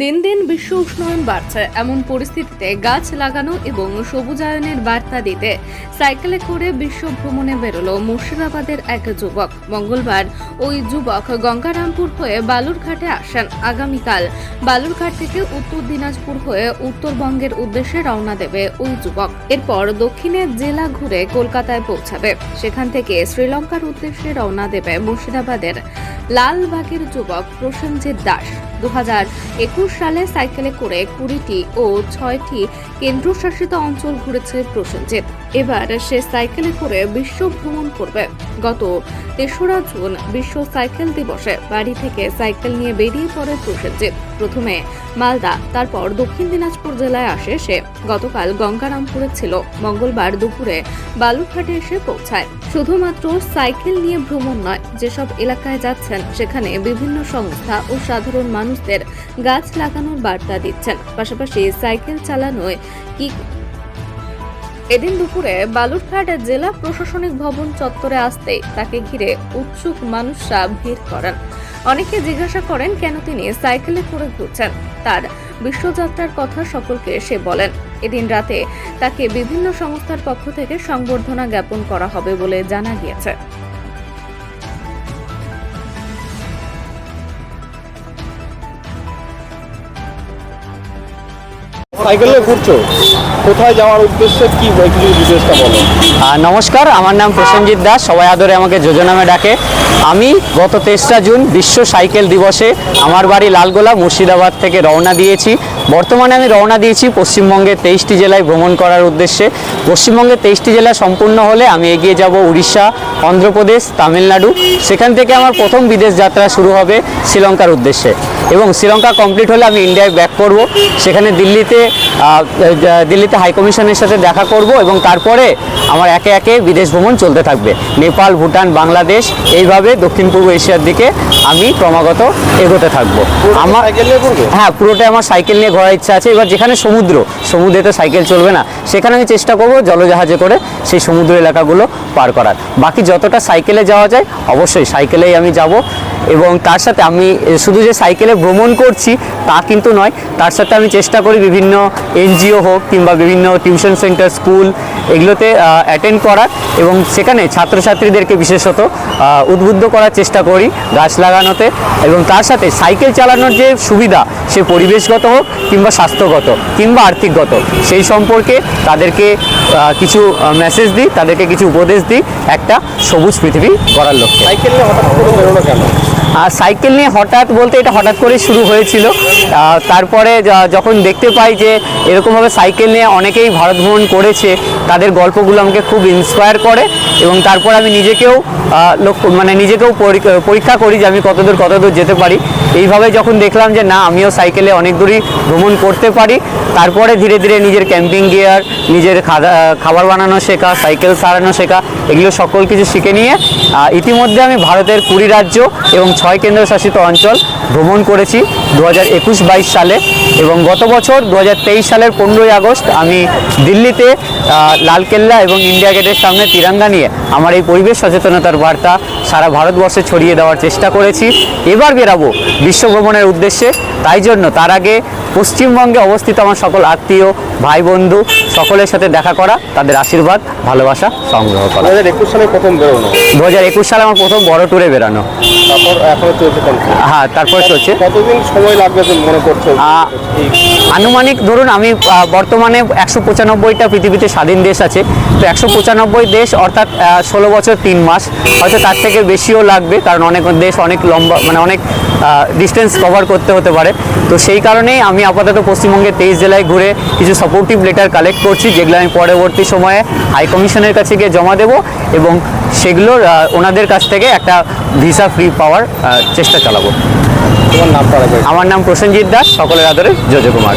দিন দিন বিশ্ব উষ্ণায়ন বাড়ছে। এমন পরিস্থিতিতে গাছ লাগানো এবং সবুজায়নের বার্তা দিতে সাইকেলে করে বিশ্ব ভ্রমণে বেরোলো মুর্শিদাবাদের এক যুবক। মঙ্গলবার ওই যুবক গঙ্গারামপুর হয়ে বালুরঘাটে আসেন। আগামীকাল বালুরঘাট থেকে উত্তর দিনাজপুর হয়ে উত্তরবঙ্গের উদ্দেশ্যে রওনা দেবে ওই যুবক। এরপর দক্ষিণের জেলা ঘুরে কলকাতায় পৌঁছাবে। সেখান থেকে শ্রীলঙ্কার উদ্দেশ্যে রওনা দেবে মুর্শিদাবাদের লালবাগের যুবক প্রসেনজিৎ দাস। দু সালে সাইকেলে করে কুড়িটি ও ছয়টি কেন্দ্রশাসিত অঞ্চল ঘুরেছে প্রসেনজিৎ। এবার সে সাইকেলে করে বিশ্ব ভ্রমণ করবে। গত তেসরা জুন বিশ্ব সাইকেল দিবসে বাড়ি থেকে সাইকেল নিয়ে বেরিয়ে পড়ে প্রসেনজিৎ। প্রথমে মালদা, তারপর দক্ষিণ দিনাজপুর জেলায় আসে সে। গতকাল গঙ্গারামপুরে ছিল। মঙ্গলবার দুপুরে বালুরঘাটে এসে পৌঁছায়। শুধুমাত্র সাইকেল নিয়ে ভ্রমণ নয়, যেসব এলাকায় যাচ্ছেন, সেখানে বিভিন্ন সংস্থা ও সাধারণ মানুষদের গাছ লাগানোর বার্তা দিচ্ছেন। পাশাপাশি সাইকেল চালানোয় কি এদিন দুপুরে বালুরঘাট জেলা প্রশাসনিক ভবন চত্বরে আসতে তাকে ঘিরে উৎসুক মানুষরা ভিড় করেন। অনেকে জিজ্ঞাসা করেন, কেন তিনি সাইকেলে করে ঘুরছেন? তার বিশ্বযাত্রার কথা সকলকে সে বলেন। এদিন রাতে তাকে বিভিন্ন সংস্থার পক্ষ থেকে সংবর্ধনা জ্ঞাপন করা হবে বলে জানা গিয়েছে। সাইকেলে ঘুরছো? কোথায় যাওয়ার উদ্দেশ্যে কি ডিটেলসটা বলো। নমস্কার, আমার নাম প্রসেনজিৎ দাস, সবাই আদরে আমাকে যোজো নামে ডাকে। আমি গত তেসরা জুন বিশ্ব সাইকেল দিবসে আমার বাড়ি লালগোলা, মুর্শিদাবাদ থেকে রওনা দিয়েছি। বর্তমানে আমি রওনা দিয়েছি পশ্চিমবঙ্গের তেইশটি জেলায় ভ্রমণ করার উদ্দেশ্যে। পশ্চিমবঙ্গের তেইশটি জেলা সম্পূর্ণ হলে আমি এগিয়ে যাব উড়িষ্যা, অন্ধ্রপ্রদেশ, তামিলনাড়ু। সেখান থেকে আমার প্রথম বিদেশ যাত্রা শুরু হবে শ্রীলঙ্কার উদ্দেশ্যে। এবং শ্রীলঙ্কা কমপ্লিট হলে আমি ইন্ডিয়ায় ব্যাক করব। সেখানে দিল্লিতে দিল্লিতে হাই কমিশনের সাথে দেখা করব এবং তারপরে আমার একে একে বিদেশ ভ্রমণ চলতে থাকবে। নেপাল ভুটান বাংলাদেশ এইভাবে দক্ষিণ পূর্ব এশিয়ার দিকে আমি ক্রমাগত এগোতে থাকব। আমার হ্যাঁ পুরোটাই আমার সাইকেল নিয়ে ঘোরার ইচ্ছা আছে। এবার যেখানে সমুদ্র সমুদ্রে তো সাইকেল চলবে না। সেখানে আমি চেষ্টা করব জলজাহাজে করে সেই সমুদ্র এলাকাগুলো পার করার। বাকি যতটা সাইকেলে যাওয়া যায় অবশ্যই সাইকেলেই আমি যাব। এবং তার সাথে আমি শুধু যে সাইকেলে ভ্রমণ করছি তা কিন্তু নয় তার সাথে আমি চেষ্টা করি বিভিন্ন এনজিও হোক কিংবা বিভিন্ন টিউশন সেন্টার, স্কুল, এগুলোতে অ্যাটেন্ড করার এবং সেখানে ছাত্রছাত্রীদেরকে বিশেষত উদ্বুদ্ধ করার চেষ্টা করি গাছ লাগানোতে এবং তার সাথে সাইকেল চালানোর যে সুবিধা, সে পরিবেশগত হোক কিংবা স্বাস্থ্যগত কিংবা আর্থিকগত, সেই সম্পর্কে তাদেরকে কিছু মেসেজ দিই, তাদেরকে কিছু উপদেশ দিই একটা সবুজ পৃথিবী গড়ার লক্ষ্যে। সাইকেল হঠাৎ করে কেন? আর সাইকেল নিয়ে হঠাৎ বলতে এটা হঠাৎ করেই শুরু হয়েছিল। তারপরে যখন দেখতে পাই যে এরকমভাবে সাইকেল নিয়ে অনেকেই ভারত ভ্রমণ করেছে তাদের গল্পগুলো আমাকে খুব ইন্সপায়ার করে এবং তারপর আমি নিজেকেও আহ, লক্ষ্য মানে নিজেকেও পরী- পরীক্ষা করি যে আমি কতদূর কতদূর যেতে পারি। এইভাবে যখন দেখলাম যে না আমিও সাইকেলে অনেক দূরই ভ্রমণ করতে পারি তারপরে ধীরে ধীরে নিজের ক্যাম্পিং গিয়ার নিজের খাবার বানানো শেখা সাইকেল সারানো শেখা এগুলো সকল কিছু শিখে নিয়ে ইতিমধ্যে আমি ভারতের কুড়ি রাজ্য এবং ছয় কেন্দ্রশাসিত অঞ্চল ভ্রমণ করেছি দু হাজার একুশ বাইশ সালে এবং গত বছর দু হাজার তেইশ সালের পনেরোই আগস্ট আমি দিল্লিতে লালকেল্লা এবং ইন্ডিয়া গেটের সামনে তিরঙ্গা নিয়ে আমার এই পরিবেশ সচেতনতার বার্তা সারা ভারতবর্ষে ছড়িয়ে দেওয়ার চেষ্টা করেছি। এবার বেরাবো বিশ্ব ভ্রমণের উদ্দেশ্যে। তাই জন্য তার আগে পশ্চিমবঙ্গে অবস্থিত আমার সকল আত্মীয় ভাই বন্ধু সকলের সাথে দেখা করা তাদের আশীর্বাদ ভালোবাসা সংগ্রহ দু করা হাজার একুশ সালে প্রথম বেরোনো? দু হাজার একুশ সালে আমার প্রথম বড় ট্যুরে বেরানো। তারপর এখনও চলছে হ্যাঁ তারপর চলছে। কতদিন সময় লাগবে মনে করছ? আনুমানিক ধরুন আমি বর্তমানে একশো পঁচানব্বইটা পৃথিবীতে স্বাধীন দেশ আছে। তো একশো পঁচানব্বই দেশ অর্থাৎ ষোলো বছর তিন মাস। হয়তো তার থেকে বেশিও লাগবে কারণ অনেক দেশ অনেক লম্বা মানে অনেক ডিস্টেন্স কভার করতে হতে পারে। তো সেই কারণেই আমি আপাতত পশ্চিমবঙ্গের তেইশ জেলায় ঘুরে কিছু সাপোর্টিভ লেটার কালেক্ট করছি যেগুলো আমি পরবর্তী সময়ে হাই কমিশনের কাছে গিয়ে জমা দেব এবং সেগুলোর ওনাদের কাছ থেকে একটা ভিসা ফ্রি পাওয়ার চেষ্টা চালাবো। আমার নাম প্রসেনজিৎ দাস সকলের আদরে জজ কুমার